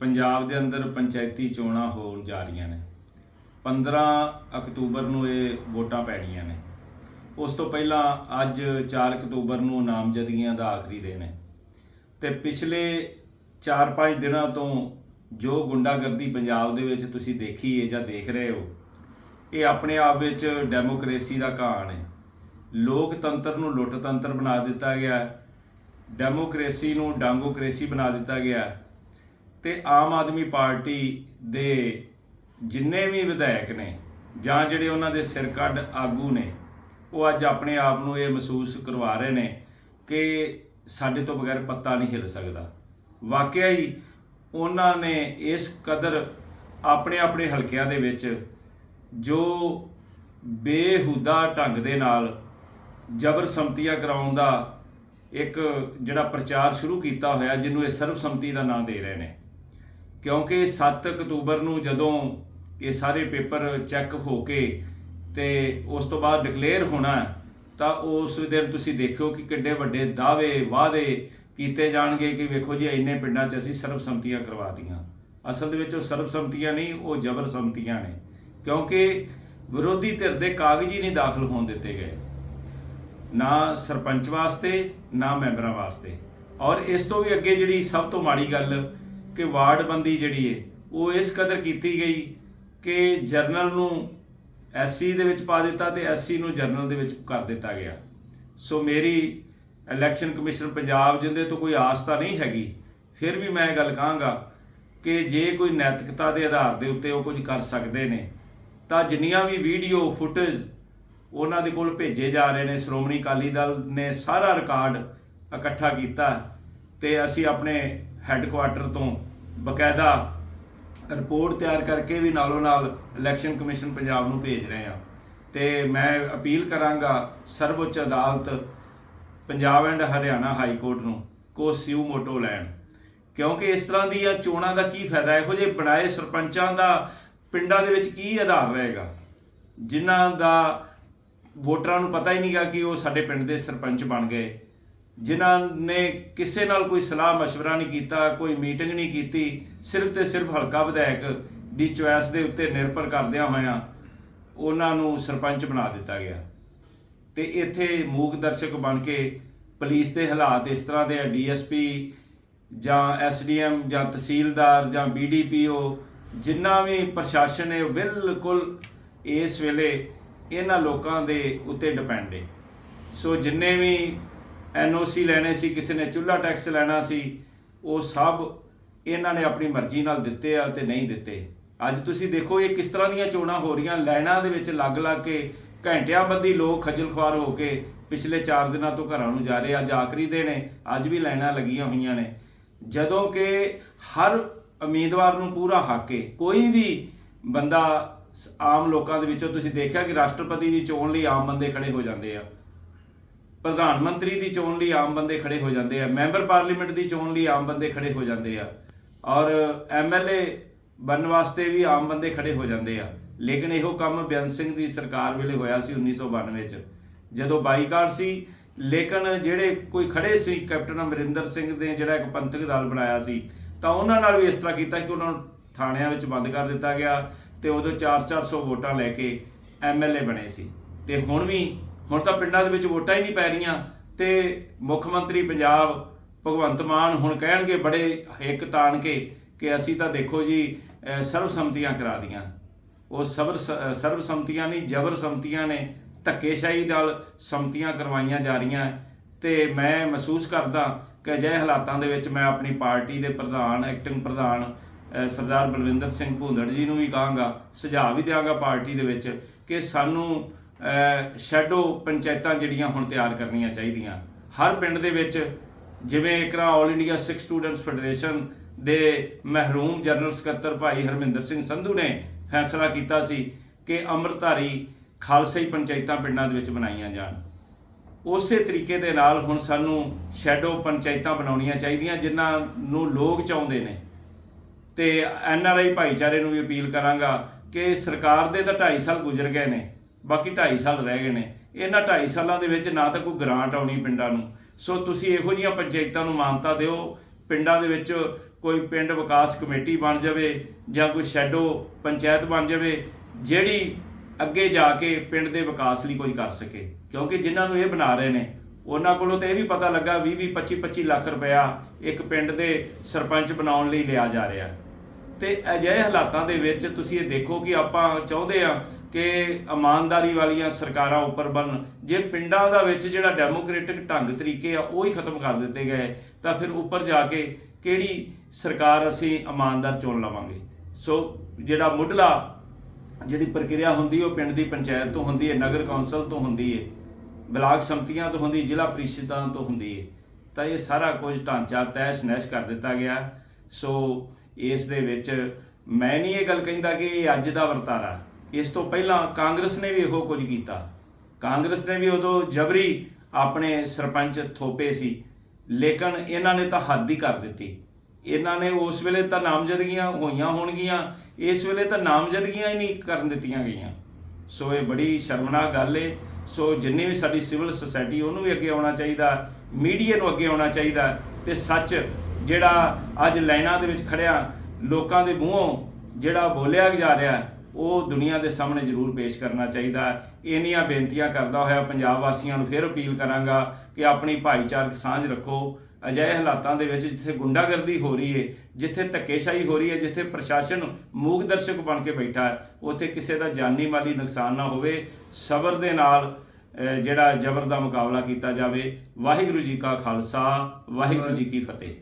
ਪੰਜਾਬ ਦੇ ਅੰਦਰ ਪੰਚਾਇਤੀ ਚੋਣਾਂ ਹੋਣ ਜਾ ਰਹੀਆਂ ਨੇ। 15 ਅਕਤੂਬਰ ਨੂੰ ਇਹ ਵੋਟਾਂ ਪੈਣੀਆਂ ਨੇ। ਉਸ ਤੋਂ ਪਹਿਲਾਂ ਅੱਜ 4 ਅਕਤੂਬਰ ਨੂੰ ਨਾਮਜ਼ਦਗੀਆਂ ਦਾ ਆਖਰੀ ਦਿਨ ਹੈ। ਤੇ ਪਿਛਲੇ 4-5 ਦਿਨਾਂ ਤੋਂ ਜੋ ਗੁੰਡਾਗਰਦੀ ਪੰਜਾਬ ਦੇ ਵਿੱਚ ਤੁਸੀਂ ਦੇਖੀ ਹੈ ਜਾਂ ਦੇਖ ਰਹੇ ਹੋ, ਇਹ ਆਪਣੇ ਆਪ ਵਿੱਚ ਡੈਮੋਕ੍ਰੇਸੀ ਦਾ ਕਹਾਣ ਹੈ। ਲੋਕਤੰਤਰ ਨੂੰ ਲੁੱਟਤੰਤਰ ਬਣਾ ਦਿੱਤਾ ਗਿਆ ਹੈ। ਡੈਮੋਕ੍ਰੇਸੀ ਨੂੰ ਡਾਂਗੋਕ੍ਰੇਸੀ ਬਣਾ ਦਿੱਤਾ ਗਿਆ ਹੈ। ਤੇ ਆਮ ਆਦਮੀ ਪਾਰਟੀ ਦੇ ਜਿੰਨੇ ਵੀ ਵਿਧਾਇਕ ਨੇ ਜਾਂ ਜਿਹੜੇ ਉਹਨਾਂ ਦੇ ਸਿਰ ਕੱਢ ਆਗੂ ਨੇ, ਉਹ ਅੱਜ ਆਪਣੇ ਆਪ ਨੂੰ ਇਹ ਮਹਿਸੂਸ ਕਰਵਾ ਰਹੇ ਨੇ ਕਿ ਸਾਡੇ ਤੋਂ ਬਗੈਰ ਪੱਤਾ ਨਹੀਂ ਹਿੱਲ ਸਕਦਾ। ਵਾਕਿਆ ਹੀ ਉਹਨਾਂ ਨੇ ਇਸ ਕਦਰ ਆਪਣੇ ਆਪਣੇ ਹਲਕਿਆਂ ਦੇ ਵਿੱਚ ਜੋ ਬੇਹੁਦਾ ਢੰਗ ਦੇ ਨਾਲ ਜਬਰ ਸੰਮਤੀਆਂ ਕਰਾਉਣ ਦਾ ਇੱਕ ਜਿਹੜਾ ਪ੍ਰਚਾਰ ਸ਼ੁਰੂ ਕੀਤਾ ਹੋਇਆ, ਜਿਹਨੂੰ ਇਹ ਸਰਬਸੰਮਤੀ ਦਾ ਨਾਮ ਦੇ ਰਹੇ ਨੇ। ਕਿਉਂਕਿ 7 ਅਕਤੂਬਰ ਨੂੰ ਜਦੋਂ ਇਹ ਸਾਰੇ ਪੇਪਰ ਚੈੱਕ ਹੋ ਕੇ ਤੇ ਉਸ ਤੋਂ ਬਾਅਦ ਡਿਕਲੇਅਰ ਹੋਣਾ ਤਾਂ ਉਸ ਦਿਨ ਤੁਸੀਂ ਦੇਖਿਓ ਕਿ ਕਿੱਡੇ ਵੱਡੇ ਦਾਅਵੇ, ਵਾਅਦੇ ਕੀਤੇ ਜਾਣਗੇ ਕਿ ਵੇਖੋ ਜੀ, ਇੰਨੇ ਪਿੰਡਾਂ 'ਚ ਅਸੀਂ ਸਰਬਸੰਮਤੀਆਂ ਕਰਵਾਤੀਆਂ ਅਸਲ ਦੇ ਵਿੱਚ ਉਹ ਸਰਬਸੰਮਤੀਆਂ ਨਹੀਂ, ਉਹ ਜਬਰ ਸੰਮਤੀਆਂ ਨੇ। ਕਿਉਂਕਿ ਵਿਰੋਧੀ ਧਿਰ ਦੇ ਕਾਗਜ਼ ਹੀ ਨਹੀਂ ਦਾਖਲ ਹੋਣ ਦਿੱਤੇ ਗਏ। ਨਾ ਸਰਪੰਚ ਵਾਸਤੇ, ਨਾ ਮੈਂਬਰਾਂ ਵਾਸਤੇ। ਔਰ ਇਸ ਤੋਂ ਵੀ ਅੱਗੇ ਜਿਹੜੀ ਸਭ ਤੋਂ ਮਾੜੀ ਗੱਲ ਕਿ ਵਾਰਡਬੰਦੀ ਜਿਹੜੀ ਹੈ ਉਹ ਇਸ ਕਦਰ ਕੀਤੀ ਗਈ ਕਿ ਜਰਨਲ ਨੂੰ ਐਸਸੀ ਦੇ ਵਿੱਚ ਪਾ ਦਿੱਤਾ ਤੇ ਐਸਸੀ ਨੂੰ ਜਰਨਲ ਦੇ ਵਿੱਚ ਕਰ ਦਿੱਤਾ ਗਿਆ। ਸੋ ਮੇਰੀ ਇਲੈਕਸ਼ਨ ਕਮਿਸ਼ਨ ਪੰਜਾਬ ਜਿੰਦੇ ਤੋਂ ਕੋਈ ਆਸ ਤਾਂ ਨਹੀਂ ਹੈਗੀ, ਫਿਰ ਵੀ ਮੈਂ ਇਹ ਗੱਲ ਕਹਾਂਗਾ ਕਿ ਜੇ ਕੋਈ ਨੈਤਿਕਤਾ ਦੇ ਆਧਾਰ ਦੇ ਉੱਤੇ ਉਹ ਕੁਝ ਕਰ ਸਕਦੇ ਨੇ, ਤਾਂ ਜਿੰਨੀਆਂ ਵੀ ਵੀਡੀਓ, ਫੁਟੇਜ ਉਹਨਾਂ ਦੇ ਕੋਲ ਭੇਜੇ ਜਾ ਰਹੇ ਨੇ, ਸ਼੍ਰੋਮਣੀ ਅਕਾਲੀ ਦਲ ਨੇ ਸਾਰਾ ਰਿਕਾਰਡ ਇਕੱਠਾ ਕੀਤਾ ਤੇ ਅਸੀਂ ਆਪਣੇ ਹੈੱਡਕੁਆਟਰ ਤੋਂ ਬਕਾਇਦਾ ਰਿਪੋਰਟ ਤਿਆਰ ਕਰਕੇ ਵੀ ਨਾਲੋਂ ਨਾਲ ਇਲੈਕਸ਼ਨ ਕਮਿਸ਼ਨ ਪੰਜਾਬ ਨੂੰ ਭੇਜ ਰਹੇ ਹਾਂ ਤੇ ਮੈਂ ਅਪੀਲ ਕਰਾਂਗਾ ਸਰਵਉੱਚ ਅਦਾਲਤ Punjab and Haryana high court ਨੂੰ ਕੋ ਸਿਊ ਮੋਟੋ ਲੈਣ। ਕਿਉਂਕਿ ਇਸ ਤਰ੍ਹਾਂ ਦੀਆਂ ਚੋਣਾਂ ਦਾ ਕੀ ਫਾਇਦਾ? ਇਹੋ ਜਿਹੇ ਬਣਾਏ ਸਰਪੰਚਾਂ ਦਾ ਪਿੰਡਾਂ ਦੇ ਵਿੱਚ ਕੀ ਆਧਾਰ ਰਹੇਗਾ? ਜਿਨ੍ਹਾਂ ਦਾ ਵੋਟਰਾਂ ਨੂੰ ਪਤਾ ਹੀ ਨਹੀਂਗਾ ਕਿ ਉਹ ਸਾਡੇ ਪਿੰਡ ਦੇ ਸਰਪੰਚ ਬਣ ਗਏ। ਜਿਨ੍ਹਾਂ ਨੇ ਕਿਸੇ ਨਾਲ ਕੋਈ ਸਲਾਹ مشਵਰਾ ਨਹੀਂ ਕੀਤਾ, ਕੋਈ ਮੀਟਿੰਗ ਨਹੀਂ ਕੀਤੀ, ਸਿਰਫ ਤੇ ਸਿਰਫ ਹਲਕਾ ਵਿਧਾਇਕ ਦੀ ਚੁਆਇਸ ਦੇ ਉੱਤੇ ਨਿਰਭਰ ਕਰਦਿਆਂ ਹੋਇਆਂ ਉਹਨਾਂ ਨੂੰ ਸਰਪੰਚ ਬਣਾ ਦਿੱਤਾ ਗਿਆ। ਤੇ ਇੱਥੇ ਮੂਕ ਦਰਸ਼ਕ ਬਣ ਕੇ ਪੁਲਿਸ ਦੇ ਹਾਲਾਤ ਇਸ ਤਰ੍ਹਾਂ ਦੇ ਆ, ਡੀਐਸਪੀ ਜਾਂ ਐਸਡੀਐਮ ਜਾਂ ਤਹਿਸੀਲਦਾਰ ਜਾਂ ਬੀਡੀਪੀਓ ਜਿੰਨਾ ਵੀ ਪ੍ਰਸ਼ਾਸਨ ਹੈ ਬਿਲਕੁਲ ਇਸ ਵੇਲੇ ਇਹਨਾਂ ਲੋਕਾਂ ਦੇ ਉੱਤੇ ਡਿਪੈਂਡ ਹੈ ਸੋ ਜਿੰਨੇ ਵੀ ਐਨਓਸੀ ਲੈਣੇ ਸੀ, ਕਿਸੇ ਨੇ ਚੁੱਲ੍ਹਾ ਟੈਕਸ ਲੈਣਾ ਸੀ, ਉਹ ਸਭ ਇਹਨਾਂ ਨੇ ਆਪਣੀ ਮਰਜ਼ੀ ਨਾਲ ਦਿੱਤੇ ਆ ਤੇ ਨਹੀਂ ਦਿੱਤੇ। ਅੱਜ ਤੁਸੀਂ ਦੇਖੋ ਇਹ ਕਿਸ ਤਰ੍ਹਾਂ ਦੀਆਂ ਚੋਣਾਂ ਹੋ ਰਹੀਆਂ, ਲਾਈਨਾਂ ਦੇ ਵਿੱਚ ਲੱਗ ਲੱਗ ਕੇ ਘੰਟਿਆਂ ਬੱਧੀ ਲੋਕ ਖੱਜਲ ਖੁਆਰ ਹੋ ਕੇ ਪਿਛਲੇ 4 ਦਿਨਾਂ ਤੋਂ ਘਰਾਂ ਨੂੰ ਜਾ ਰਹੇ, ਅੱਜ ਆਖਰੀ ਦਿਨ ਹੈ, ਅੱਜ ਵੀ ਲਾਈਨਾਂ ਲੱਗੀਆਂ ਹੋਈਆਂ ਨੇ। ਜਦੋਂ ਕਿ ਹਰ ਉਮੀਦਵਾਰ ਨੂੰ ਪੂਰਾ ਹੱਕ ਹੈ, ਕੋਈ ਵੀ ਬੰਦਾ ਸ- ਆਮ ਲੋਕਾਂ ਦੇ ਵਿੱਚੋਂ ਤੁਸੀਂ ਦੇਖਿਆ ਕਿ ਰਾਸ਼ਟਰਪਤੀ ਦੀ ਚੋਣ ਲਈ ਆਮ ਬੰਦੇ ਖੜੇ ਹੋ ਜਾਂਦੇ ਆ। ਪ੍ਰਧਾਨ ਮੰਤਰੀ ਦੀ ਚੋਣ ਲਈ ਆਮ ਬੰਦੇ ਖੜੇ ਹੋ ਜਾਂਦੇ ਆ, ਮੈਂਬਰ ਪਾਰਲੀਮੈਂਟ ਦੀ ਚੋਣ ਲਈ ਆਮ ਬੰਦੇ ਖੜੇ ਹੋ ਜਾਂਦੇ ਆ, ਔਰ ਐਮਐਲਏ ਬਣਨ ਵਾਸਤੇ ਵੀ ਆਮ ਬੰਦੇ ਖੜੇ ਹੋ ਜਾਂਦੇ ਆ। ਲੇਕਿਨ ਇਹੋ ਕੰਮ ਬੇਅੰਤ ਸਿੰਘ ਦੀ ਸਰਕਾਰ ਵੇਲੇ ਹੋਇਆ ਸੀ 1992 ਚ, ਜਦੋਂ ਬਾਈਕਾਟ ਸੀ। ਲੇਕਿਨ ਜਿਹੜੇ ਕੋਈ ਖੜੇ ਸੀ ਕੈਪਟਨ ਅਮਰਿੰਦਰ ਸਿੰਘ ਨੇ ਜਿਹੜਾ ਇੱਕ ਪੰਥਕ ਦਲ ਬਣਾਇਆ ਸੀ, ਤਾਂ ਉਹਨਾਂ ਨਾਲ ਵੀ ਇਸ ਤਰ੍ਹਾਂ ਕੀਤਾ ਕਿ ਉਹਨਾਂ ਨੂੰ ਥਾਣਿਆਂ ਵਿੱਚ ਬੰਦ ਕਰ ਦਿੱਤਾ ਗਿਆ ਤੇ ਉਦੋਂ 4-400 ਵੋਟਾਂ ਲੈ ਕੇ ਐਮਐਲਏ ਬਣੇ ਸੀ। ਤੇ ਹੁਣ ਵੀ ਹੁਣ ਤਾਂ ਪਿੰਡਾਂ ਦੇ ਵਿੱਚ ਵੋਟਾਂ ਹੀ ਨਹੀਂ ਪੈ ਰਹੀਆਂ ਤੇ ਮੁੱਖ ਮੰਤਰੀ ਪੰਜਾਬ ਭਗਵੰਤ ਮਾਨ ਹੁਣ ਕਹਿਣਗੇ ਬੜੇ ਇੱਕ ਤਾਣ ਕੇ ਕਿ ਅਸੀਂ ਤਾਂ ਦੇਖੋ ਜੀ, ਅਹ, ਸਰਬਸੰਮਤੀਆਂ ਕਰਾ ਦੀਆਂ। ਉਹ ਸਬਰ ਸ- ਸਰਬਸੰਮਤੀਆਂ ਨਹੀਂ ਜਬਰ ਸੰਮਤੀਆਂ ਨੇ ਧੱਕੇਸ਼ਾਹੀ ਨਾਲ ਸੰਮਤੀਆਂ ਕਰਵਾਈਆਂ ਜਾ ਰਹੀਆਂ। ਤੇ ਮੈਂ ਮਹਿਸੂਸ ਕਰਦਾ ਕਿ ਅਜਿਹੇ ਹਾਲਾਤਾਂ ਦੇ ਵਿੱਚ ਮੈਂ ਆਪਣੀ ਪਾਰਟੀ ਦੇ ਪ੍ਰਧਾਨ ਐਕਟਿੰਗ ਪ੍ਰਧਾਨ ਸਰਦਾਰ ਬਲਵਿੰਦਰ ਸਿੰਘ ਭੁੰਦੜ ਜੀ ਨੂੰ ਵੀ ਕਹਾਂਗਾ, ਸੁਝਾਅ ਵੀ ਦਿਆਂਗਾ ਪਾਰਟੀ ਦੇ ਵਿੱਚ ਕਿ ਸਾਨੂੰ ਸ਼ੈਡੋ ਪੰਚਾਇਤਾਂ ਜਿਹੜੀਆਂ ਹੁਣ ਤਿਆਰ ਕਰਨੀਆਂ ਚਾਹੀਦੀਆਂ। ਹਰ ਪਿੰਡ ਦੇ ਵਿੱਚ ਜਿਵੇਂ ਇਕਰਾ all India Sikh students federation ਦੇ ਮਹਿਰੂਮ ਜਨਰਲ ਸਕੱਤਰ ਭਾਈ ਹਰਮਿੰਦਰ ਸਿੰਘ ਸੰਧੂ ਨੇ ਫੈਸਲਾ ਕੀਤਾ ਸੀ ਕਿ ਅੰਮ੍ਰਿਤਧਾਰੀ ਖਾਲਸਾਈ ਪੰਚਾਇਤਾਂ ਪਿੰਡਾਂ ਦੇ ਵਿੱਚ ਬਣਾਈਆਂ ਜਾਣ। ਉਸੇ ਤਰੀਕੇ ਦੇ ਨਾਲ ਹੁਣ ਸਾਨੂੰ ਸ਼ੈਡੋ ਪੰਚਾਇਤਾਂ ਬਣਾਉਣੀਆਂ ਚਾਹੀਦੀਆਂ, ਜਿਨ੍ਹਾਂ ਨੂੰ ਲੋਕ ਚਾਹੁੰਦੇ ਨੇ। ਤੇ ਐਨ ਆਰ ਆਈ ਭਾਈਚਾਰੇ ਨੂੰ ਵੀ ਅਪੀਲ ਕਰਾਂਗਾ ਕਿ ਸਰਕਾਰ ਦੇ ਤਾਂ 2.5 ਸਾਲ ਗੁਜ਼ਰ ਗਏ ਨੇ ਬਾਕੀ 2.5 ਸਾਲ ਰਹਿ ਗਏ ਨੇ। ਇਹਨਾਂ 2.5 ਸਾਲਾਂ ਦੇ ਵਿੱਚ ਨਾ ਤਾਂ ਕੋਈ ਗ੍ਰਾਂਟ ਆਉਣੀ ਪਿੰਡਾਂ ਨੂੰ। ਸੋ ਤੁਸੀਂ ਇਹੋ ਜਿਹੀਆਂ ਪੰਚਾਇਤਾਂ ਨੂੰ ਮਾਨਤਾ ਦਿਓ। ਪਿੰਡਾਂ ਦੇ ਵਿੱਚ ਕੋਈ ਪਿੰਡ ਵਿਕਾਸ ਕਮੇਟੀ ਬਣ ਜਾਵੇ ਜਾਂ ਕੋਈ ਸ਼ੈਡੋ ਪੰਚਾਇਤ ਬਣ ਜਾਵੇ, ਜਿਹੜੀ ਅੱਗੇ ਜਾ ਕੇ ਪਿੰਡ ਦੇ ਵਿਕਾਸ ਲਈ ਕੁਝ ਕਰ ਸਕੇ। ਕਿਉਂਕਿ ਜਿਨ੍ਹਾਂ ਨੂੰ ਇਹ ਬਣਾ ਰਹੇ ਨੇ, ਉਹਨਾਂ ਕੋਲੋਂ ਤਾਂ ਇਹ ਵੀ ਪਤਾ ਲੱਗਾ 20 20 25 25 ਲੱਖ ਰੁਪਇਆ ਇੱਕ ਪਿੰਡ ਦੇ ਸਰਪੰਚ ਬਣਾਉਣ ਲਈ ਲਿਆ ਜਾ ਰਿਹਾ। ਤੇ ਅਜਿਹੇ ਹਾਲਾਤਾਂ ਦੇ ਵਿੱਚ ਤੁਸੀਂ ਇਹ ਦੇਖੋ ਕਿ ਆਪਾਂ ਚਾਹੁੰਦੇ ਆ ਕਿ ਇਮਾਨਦਾਰੀ ਵਾਲੀਆਂ ਸਰਕਾਰਾਂ ਉੱਪਰ ਬਣਨ। ਜੇ ਪਿੰਡਾਂ ਦਾ ਵਿੱਚ ਜਿਹੜਾ ਡੈਮੋਕ੍ਰੈਟਿਕ ਢੰਗ ਤਰੀਕੇ ਆ, ਉਹ ਹੀ ਖਤਮ ਕਰ ਦਿੱਤੇ ਗਏ, ਤਾਂ ਫਿਰ ਉੱਪਰ ਜਾ ਕੇ ਕਿਹੜੀ ਸਰਕਾਰ ਅਸੀਂ ਇਮਾਨਦਾਰ ਚੁਣ ਲਵਾਂਗੇ? ਸੋ ਜਿਹੜਾ ਮੁੱਢਲਾ ਜਿਹੜੀ ਪ੍ਰਕਿਰਿਆ ਹੁੰਦੀ, ਉਹ ਪਿੰਡ ਦੀ ਪੰਚਾਇਤ ਤੋਂ ਹੁੰਦੀ ਹੈ, ਨਗਰ ਕੌਂਸਲ ਤੋਂ ਹੁੰਦੀ ਹੈ, ਬਲਾਕ ਸੰਮਤੀਆਂ ਤੋਂ ਹੁੰਦੀ, ਜ਼ਿਲ੍ਹਾ ਪ੍ਰੀਸ਼ਦਾਂ ਤੋਂ ਹੁੰਦੀ ਹੈ। ਤਾਂ ਇਹ ਸਾਰਾ ਕੁਝ ਢਾਂਚਾ ਤੈਸ ਨੈਸ ਕਰ ਦਿੱਤਾ ਗਿਆ। ਸੋ ਇਸ ਦੇ ਵਿੱਚ ਮੈਂ ਨਹੀਂ ਇਹ ਗੱਲ ਕਹਿੰਦਾ ਕਿ ਇਹ ਅੱਜ ਦਾ ਵਰਤਾਰਾ। ਇਸ ਤੋਂ ਪਹਿਲਾਂ ਕਾਂਗਰਸ ਨੇ ਵੀ ਇਹੋ ਕੁਝ ਕੀਤਾ। ਕਾਂਗਰਸ ਨੇ ਵੀ ਉਦੋਂ ਜਬਰੀ ਆਪਣੇ ਸਰਪੰਚ ਥੋਪੇ ਸੀ, ਲੇਕਿਨ ਇਹਨਾਂ ਨੇ ਤਾਂ ਹੱਦ ਹੀ ਕਰ ਦਿੱਤੀ। ਇਹਨਾਂ ਨੇ ਉਸ ਵੇਲੇ ਤਾਂ ਨਾਮਜ਼ਦਗੀਆਂ ਹੋਈਆਂ ਹੋਣਗੀਆਂ, ਇਸ ਵੇਲੇ ਤਾਂ ਨਾਮਜ਼ਦਗੀਆਂ ਹੀ ਨਹੀਂ ਕਰਨ ਦਿੱਤੀਆਂ ਗਈਆਂ। ਸੋ ਇਹ ਬੜੀ ਸ਼ਰਮਨਾਕ ਗੱਲ ਏ। ਸੋ ਜਿੰਨੀ ਵੀ ਸਾਡੀ ਸਿਵਲ ਸੁਸਾਇਟੀ, ਉਹਨੂੰ ਵੀ ਅੱਗੇ ਆਉਣਾ ਚਾਹੀਦਾ, ਮੀਡੀਆ ਨੂੰ ਅੱਗੇ ਆਉਣਾ ਚਾਹੀਦਾ ਤੇ ਸੱਚ ਜਿਹੜਾ ਅੱਜ ਲਾਈਨਾਂ ਦੇ ਵਿੱਚ ਖੜਿਆ, ਲੋਕਾਂ ਦੇ ਮੂੰਹੋਂ ਜਿਹੜਾ ਬੋਲਿਆ ਜਾ ਰਿਹਾ ਉਹ ਦੁਨੀਆ ਦੇ ਸਾਹਮਣੇ ਜ਼ਰੂਰ ਪੇਸ਼ ਕਰਨਾ ਚਾਹੀਦਾ ਇੰਨੀਆਂ ਬੇਨਤੀਆਂ ਕਰਦਾ ਹੋਇਆ ਪੰਜਾਬ ਵਾਸੀਆਂ ਨੂੰ ਫਿਰ ਅਪੀਲ ਕਰਾਂਗਾ ਕਿ ਆਪਣੀ ਭਾਈਚਾਰਕ ਸਾਂਝ ਰੱਖੋ। ਅਜਿਹੇ ਹਾਲਾਤਾਂ ਦੇ ਵਿੱਚ ਜਿੱਥੇ ਗੁੰਡਾਗਰਦੀ ਹੋ ਰਹੀ ਹੈ ਜਿੱਥੇ ਧੱਕੇਸ਼ਾਹੀ ਹੋ ਰਹੀ ਹੈ ਜਿੱਥੇ ਪ੍ਰਸ਼ਾਸਨ ਮੂਕ ਦਰਸ਼ਕ ਬਣ ਕੇ ਬੈਠਾ ਹੈ, ਉੱਥੇ ਕਿਸੇ ਦਾ ਜਾਨੀ ਮਾਲੀ ਨੁਕਸਾਨ ਨਾ ਹੋਵੇ। ਸਬਰ ਦੇ ਨਾਲ ਜਿਹੜਾ ਜ਼ਬਰ ਦਾ ਮੁਕਾਬਲਾ ਕੀਤਾ ਜਾਵੇ। ਵਾਹਿਗੁਰੂ ਜੀ ਕਾ ਖਾਲਸਾ, ਵਾਹਿਗੁਰੂ ਜੀ ਕੀ ਫਤਿਹ।